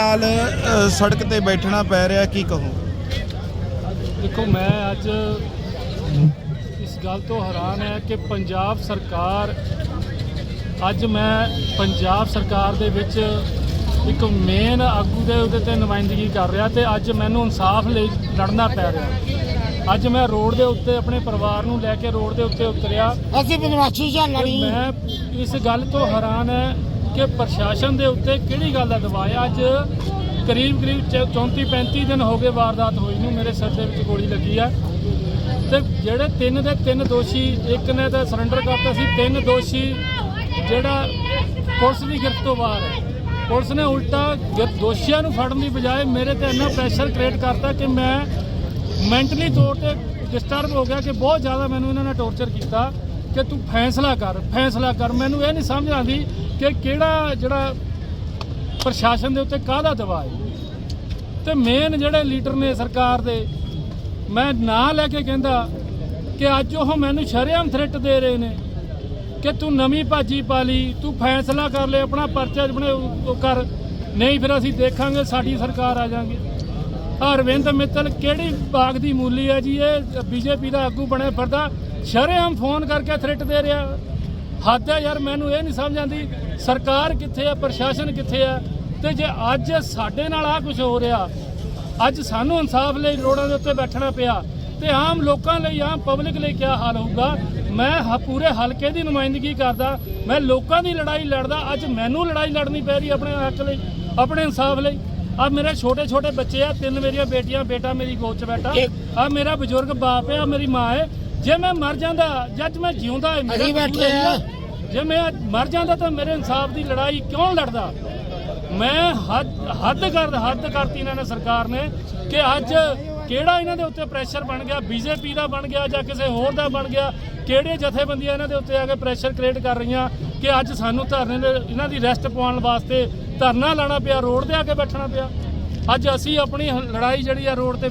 ਨਾਲ ਸੜਕ ਤੇ ਬੈਠਣਾ ਪੈ ਰਿਹਾ ਕੀ ਕਹੋ? ਦੇਖੋ ਮੈਂ ਅੱਜ ਇਸ ਗੱਲ ਤੋਂ ਹੈਰਾਨ ਹੈ ਕਿ ਪੰਜਾਬ ਸਰਕਾਰ ਅੱਜ ਮੈਂ ਪੰਜਾਬ ਸਰਕਾਰ ਦੇ ਵਿੱਚ ਇੱਕ ਮੇਨ ਆਗੂ ਦੇ ਉਹਦੇ ਤੇ ਨੁਮਾਇੰਦਗੀ ਕਰ ਰਿਹਾ ਤੇ ਅੱਜ ਮੈਨੂੰ ਇਨਸਾਫ ਲਈ ਲੜਨਾ ਪੈ ਰਿਹਾ। ਅੱਜ ਮੈਂ ਰੋਡ ਦੇ ਉੱਤੇ ਆਪਣੇ ਪਰਿਵਾਰ ਨੂੰ ਲੈ ਕੇ ਰੋਡ ਦੇ ਉੱਤੇ ਉਤਰਿਆ। ਅਸੀਂ ਬਦਮਾਸ਼ੀ ਜਾਂ ਲੜੀ? ਮੈਂ ਇਸ ਗੱਲ ਤੋਂ ਹੈਰਾਨ ਹੈ ਕਿ ਪ੍ਰਸ਼ਾਸਨ ਦੇ ਉੱਤੇ ਕਿਹੜੀ ਗੱਲ ਦਾ ਦਬਾਅ ਹੈ? ਅੱਜ ਕਰੀਬ ਕਰੀਬ 34 35 ਦਿਨ ਹੋ ਗਏ ਵਾਰਦਾਤ ਹੋਈ ਨੂੰ, ਮੇਰੇ ਸਿਰ ਦੇ ਵਿੱਚ ਗੋਲੀ ਲੱਗੀ ਆ ਤੇ ਜਿਹੜੇ ਤਿੰਨ ਦੇ ਤਿੰਨ ਦੋਸ਼ੀ, ਇੱਕ ਨੇ ਤਾਂ ਸਰੈਂਡਰ ਕਰਤਾ ਸੀ, ਤਿੰਨ ਦੋਸ਼ੀ ਜਿਹੜਾ ਪੁਲਿਸ ਦੀ ਗ੍ਰਿਫਤ ਤੋਂ ਬਾਹਰ ਹੈ। ਪੁਲਿਸ ਨੇ ਉਲਟਾ ਦੋਸ਼ੀਆਂ ਨੂੰ ਫੜਨ ਦੀ ਬਜਾਏ ਮੇਰੇ ਤੇ ਇੰਨਾ ਪ੍ਰੈਸ਼ਰ ਕ੍ਰੀਏਟ ਕਰਤਾ ਕਿ ਮੈਂ ਮੈਂਟਲੀ ਤੌਰ ਤੇ ਡਿਸਟਰਬ ਹੋ ਗਿਆ ਕਿ ਬਹੁਤ ਜ਼ਿਆਦਾ ਮੈਨੂੰ ਇਹਨਾਂ ਨੇ ਟੌਰਚਰ ਕੀਤਾ ਕਿ ਤੂੰ ਫੈਸਲਾ ਕਰ ਫੈਸਲਾ ਕਰ। ਮੈਨੂੰ ਇਹ ਨਹੀਂ ਸਮਝ ਆਉਂਦੀ ਕਿ ਕਿਹੜਾ ਜਿਹੜਾ ਪ੍ਰਸ਼ਾਸਨ ਦੇ ਉੱਤੇ ਕਾਹਦਾ ਦਬਾਅ ਹੈ? ਤੇ ਮੇਨ ਜਿਹੜੇ ਲੀਡਰ ਨੇ ਸਰਕਾਰ ਦੇ, ਮੈਂ ਨਾਂ ਲੈ ਕੇ ਕਹਿੰਦਾ ਕਿ ਅੱਜ ਉਹ ਮੈਨੂੰ ਸ਼ਰੇਆਮ ਥ੍ਰੈਟ ਦੇ ਰਹੇ ਨੇ ਕਿ ਤੂੰ ਨਵੀਂ ਭਾਜੀ ਪਾ ਲਈ, ਤੂੰ ਫੈਸਲਾ ਕਰ ਲੈ, ਆਪਣਾ ਪਰਚਾ ਬਣੇ ਉਹ ਕਰ। ਨਹੀਂ ਫਿਰ ਅਸੀਂ ਦੇਖਾਂਗੇ, ਸਾਡੀ ਸਰਕਾਰ ਆ ਜਾਾਂਗੇ ਅਰਵਿੰਦ ਮਿੱਤਲ ਕਿਹੜੀ ਬਾਗ ਦੀ ਮੂਲੀ ਹੈ ਜੀ? ਇਹ ਬੀਜੇਪੀ ਦਾ ਆਗੂ ਬਣੇ ਫਿਰਦਾ, ਸ਼ਰੇਆਮ ਫੋਨ ਕਰਕੇ ਥ੍ਰੈਟ ਦੇ ਰਿਹਾ। ਹੱਦ ਹੈ ਯਾਰ ਮੈਨੂੰ ਇਹ ਨਹੀਂ ਸਮਝ ਆਉਂਦੀ ਸਰਕਾਰ ਕਿੱਥੇ ਆ ਪ੍ਰਸ਼ਾਸਨ ਕਿੱਥੇ ਆ? ਤੇ ਜੇ ਅੱਜ ਸਾਡੇ ਨਾਲ ਆ ਕੁਝ ਹੋ ਰਿਹਾ ਅੱਜ ਸਾਨੂੰ ਇਨਸਾਫ ਲਈ ਰੋਡਾਂ ਦੇ ਉੱਤੇ ਬੈਠਣਾ ਪਿਆ ਤੇ ਆਮ ਲੋਕਾਂ ਲਈ ਆਮ ਪਬਲਿਕ ਲਈ ਕੀ ਹਾਲ ਹੋਊਗਾ? ਮੈਂ ਹ- ਪੂਰੇ ਹਲਕੇ ਦੀ ਨੁਮਾਇੰਦਗੀ ਕਰਦਾ ਮੈਂ ਲੋਕਾਂ ਦੀ ਲੜਾਈ ਲੜਦਾ ਅੱਜ ਮੈਨੂੰ ਲੜਾਈ ਲੜਨੀ ਪੈ ਰਹੀ ਆਪਣੇ ਹੱਕ ਲਈ ਆਪਣੇ ਇਨਸਾਫ ਲਈ। ਆ ਮੇਰੇ ਛੋਟੇ ਛੋਟੇ ਬੱਚੇ ਆ ਤਿੰਨ ਮੇਰੀਆਂ ਬੇਟੀਆਂ ਬੇਟਾ ਮੇਰੀ ਗੋਦ 'ਚ ਬੈਠਾ ਆ ਮੇਰਾ ਬਜ਼ੁਰਗ ਬਾਪ ਹੈ ਆ ਮੇਰੀ ਮਾਂ ਹੈ ਜੇ ਮੈਂ ਮਰ ਜਾਂਦਾ ਜੱਜ ਮੈਂ ਜਿਉਂਦਾ ਹੈ ਅਸੀਂ ਬੈਠੇ ਆ। ਜੇ ਮੈਂ ਮਰ ਜਾਂਦਾ ਤਾਂ ਮੇਰੇ ਇਨਸਾਫ ਦੀ ਲੜਾਈ ਕਿਉਂ ਲੜਦਾ? ਮੈਂ ਹੱਦ ਹੱਦ ਕਰ ਹੱਦ ਕਰਤੀ ਇਹਨਾਂ ਨੇ ਸਰਕਾਰ ਨੇ ਕਿ ਅੱਜ ਕਿਹੜਾ ਇਹਨਾਂ ਦੇ ਉੱਤੇ ਪ੍ਰੈਸ਼ਰ ਬਣ ਗਿਆ? ਬੀਜੇਪੀ ਦਾ ਬਣ ਗਿਆ ਜਾਂ ਕਿਸੇ ਹੋਰ ਦਾ ਬਣ ਗਿਆ? ਕਿਹੜੇ ਜਥੇਬੰਦੀਆਂ ਇਹਨਾਂ ਦੇ ਉੱਤੇ ਆ ਕੇ ਪ੍ਰੈਸ਼ਰ ਕ੍ਰੀਏਟ ਕਰ ਰਹੀਆਂ ਕਿ ਅੱਜ ਸਾਨੂੰ ਧਰਨੇ ਦੇ ਇਹਨਾਂ ਦੀ ਰੈਸਟ ਪਾਉਣ ਵਾਸਤੇ ਧਰਨਾ ਲਾਣਾ ਪਿਆ ਰੋਡ ਤੇ ਆ ਕੇ ਬੈਠਣਾ ਪਿਆ? ਅੱਜ ਅਸੀਂ ਆਪਣੀ ਲੜਾਈ ਜਿਹੜੀ ਆ ਰੋਡ ਤੇ